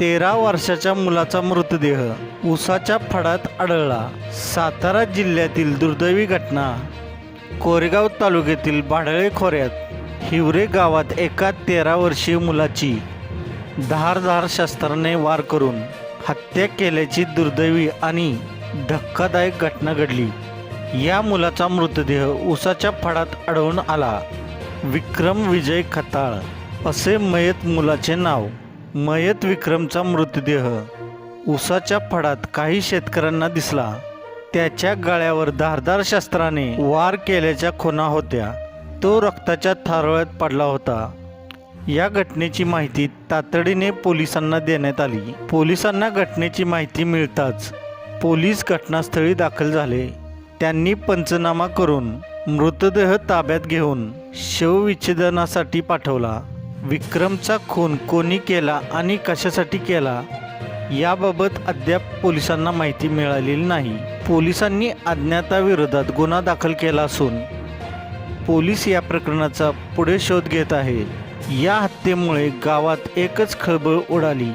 तेरा वर्षाच्या मुलाचा मृतदेह उसाच्या फडात आढळला. सातारा जिल्ह्यातील दुर्दैवी घटना. कोरेगाव तालुक्यातील भाडळे खोऱ्यात हिवरे गावात एका तेरा वर्षीय मुलाची धारधार शस्त्राने वार करून हत्या केल्याची दुर्दैवी आणि धक्कादायक घटना घडली. या मुलाचा मृतदेह उसाच्या फडात आढळून आला. विक्रम विजय खताळ असे मयत मुलाचे नाव. मयत विक्रमचा मृतदेह उसाच्या फडात काही शेतकऱ्यांना दिसला. त्याच्या गळ्यावर धारदार शस्त्राने वार केल्याच्या खुणा होत्या. तो रक्ताच्या थारोळ्यात पडला होता. या घटनेची माहिती तातडीने पोलिसांना देण्यात आली. पोलिसांना घटनेची माहिती मिळताच पोलीस घटनास्थळी दाखल झाले. त्यांनी पंचनामा करून मृतदेह ताब्यात घेऊन शवविच्छेदनासाठी पाठवला. विक्रमचा खून कोणी केला आणि कशासाठी केला याबाबत अद्याप पोलिसांना माहिती मिळालेली नाही. पोलिसांनी अज्ञाताविरोधात गुन्हा दाखल केला असून पोलीस या प्रकरणाचा पुढे शोध घेत आहे. या हत्येमुळे गावात एकच खळबळ उडाली.